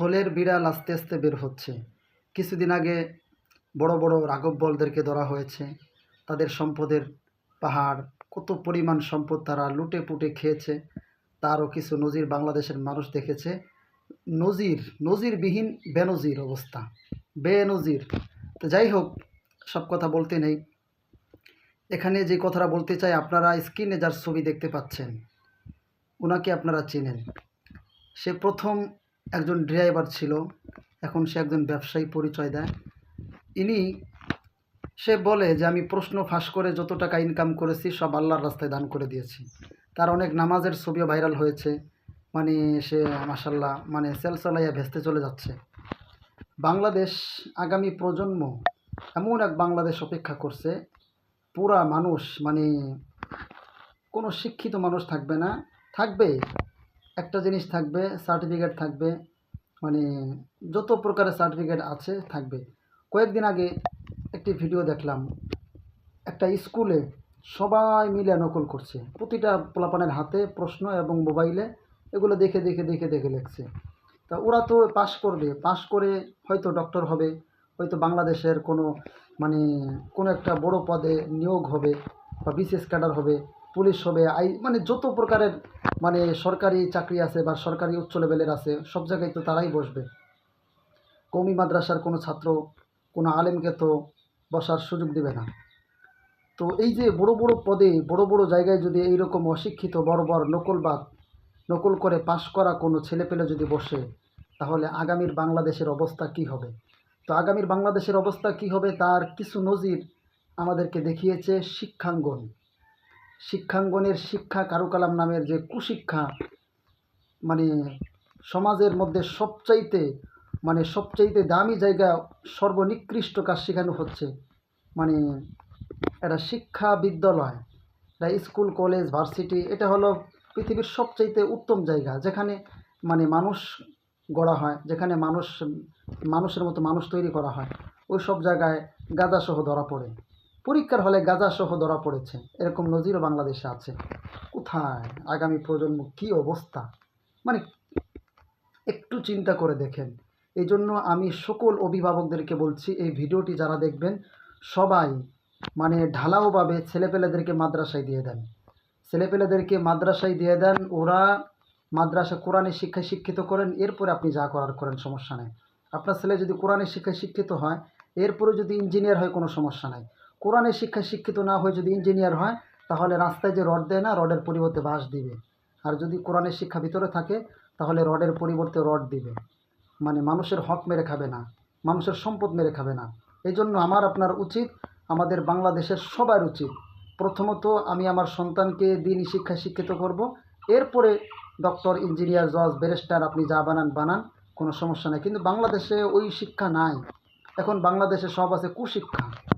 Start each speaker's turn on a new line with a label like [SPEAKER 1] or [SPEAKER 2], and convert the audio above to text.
[SPEAKER 1] থলের বিড়াল আস্তে আস্তে বের হচ্ছে। কিছুদিন আগে বড় বড় রাঘব বলদেরকে ধরা হয়েছে। তাদের সম্পদের পাহাড়, কত পরিমাণ সম্পদ তারা লুটে পুটে খেয়েছে, তারও কিছু নজির বাংলাদেশের মানুষ দেখেছে। নজির, নজিরবিহীন বেনজির অবস্থা, বেনজির। তো যাই হোক, সব কথা বলতে নেই। এখানে যে কথাটা বলতে চাই, আপনারা স্ক্রিনে যার ছবি দেখতে পাচ্ছেন ওনাকে আপনারা চেনেন। সে প্রথম একজন ড্রাইভার ছিল, এখন সে একজন ব্যবসায়ী পরিচয় দেয়। ইনি, সে বলে যে, আমি প্রশ্ন ফাঁস করে যত টাকা ইনকাম করেছি, সব আল্লাহর রাস্তায় দান করে দিয়েছি। তার অনেক নামাজের ছবিও ভাইরাল হয়েছে। মানে সে মাসাল্লাহ মানে সেল চালাইয়া ভেস্তে চলে যাচ্ছে। বাংলাদেশ আগামী প্রজন্ম এমন এক বাংলাদেশ অপেক্ষা করছে, পুরা মানুষ মানে কোনো শিক্ষিত মানুষ থাকবে না, থাকবে। একটা জিনিস থাকবে সার্টিফিকেট থাকবে মানে যত প্রকারের সার্টিফিকেট আছে থাকবে। কয়েকদিন আগে একটি ভিডিও দেখলাম, একটা স্কুলে সবাই মিলে নকল করছে। প্রতিটা পোলাপানের হাতে প্রশ্ন এবং মোবাইলে এগুলো দেখে দেখে দেখে দেখে লিখছে। তা ওরা তো পাশ করবে পাশ করে হয়তো ডক্টর হবে, হয়তো বাংলাদেশের কোনো মানে কোনো একটা বড় পদে নিয়োগ হবে বা বিশেষ ক্যাডার হবে। পুলিশ হবে, আই মানে যত প্রকারের মানে সরকারি চাকরি আছে বা সরকারি উচ্চ লেভেলের আছে, সব জায়গায় তো তারাই বসবে। কৌমি মাদ্রাসার কোনো ছাত্র, কোনো আলেমকে তো বসার সুযোগ দেবে না। তো এই যে বড় বড় পদে, বড় বড় জায়গায় যদি এইরকম অশিক্ষিত, বড় বড় নকলবাদ নকল করে পাশ করা কোনো ছেলেপেলে যদি বসে, তাহলে আগামীর বাংলাদেশের অবস্থা কি হবে? তো আগামীর বাংলাদেশের অবস্থা কি হবে, তার কিছু নজির আমাদেরকে দেখিয়েছে শিক্ষাঙ্গন। শিক্ষাঙ্গনের শিক্ষা কারুকালাম নামের যে কুশিক্ষা মানে সমাজের মধ্যে সবচাইতে মানে সবচাইতে দামি জায়গা সর্বনিকৃষ্ট কাজ শেখানো হচ্ছে। মানে এটা শিক্ষা বিদ্যালয়, এটা স্কুল, কলেজ, ভার্সিটি, এটা হলো পৃথিবীর সবচাইতে উত্তম জায়গা, যেখানে মানে মানুষ গড়া হয়, যেখানে মানুষ, মানুষের মতো মানুষ তৈরি করা হয়। ওই সব জায়গায় গাঁজাসহ ধরা পড়ে। পরীক্ষার হলে গাঁজাসহ ধরা পড়েছে। এরকম নজিরও বাংলাদেশে আছে। কোথায়? আগামী প্রজন্ম কী অবস্থা? মানে একটু চিন্তা করে দেখেন। এই জন্য আমি সকল অভিভাবকদেরকে বলছি, এই ভিডিওটি যারা দেখবেন, সবাই মানে ঢালাওভাবে ছেলেপেলেদেরকে মাদ্রাসায় দিয়ে দেন। ছেলেপেলেদেরকে মাদ্রাসায় দিয়ে দেন, ওরা মাদ্রাসা কোরআনের শিক্ষায় শিক্ষিত করেন, এরপরে আপনি যা করার করেন, সমস্যা নেই। আপনার ছেলে যদি কোরআনের শিক্ষায় শিক্ষিত হয় এরপরে যদি ইঞ্জিনিয়ার হয়, কোনো সমস্যা নাই। কোরআনের শিক্ষায় শিক্ষিত না হয়ে যদি ইঞ্জিনিয়ার হয়, তাহলে রাস্তায় যে রড দেয় না, রডের পরিবর্তে বাঁশ দিবে। আর যদি কোরআনের শিক্ষা ভিতরে থাকে, তাহলে রডের পরিবর্তে রড দিবে। মানে মানুষের হক মেরে খাবে না, মানুষের সম্পদ মেরে খাবে না। এই জন্য আমার, আপনার উচিত, আমাদের বাংলাদেশের সবার উচিত। প্রথমত আমি আমার সন্তানকে দিনই শিক্ষায় শিক্ষিত করব। এরপরে ডক্টর, ইঞ্জিনিয়ার, জজ, ব্যারিস্টার, আপনি যা বানান বানান, কোনো সমস্যা নেই। কিন্তু বাংলাদেশে ওই শিক্ষা নাই। এখন বাংলাদেশে সব আছে কুশিক্ষা।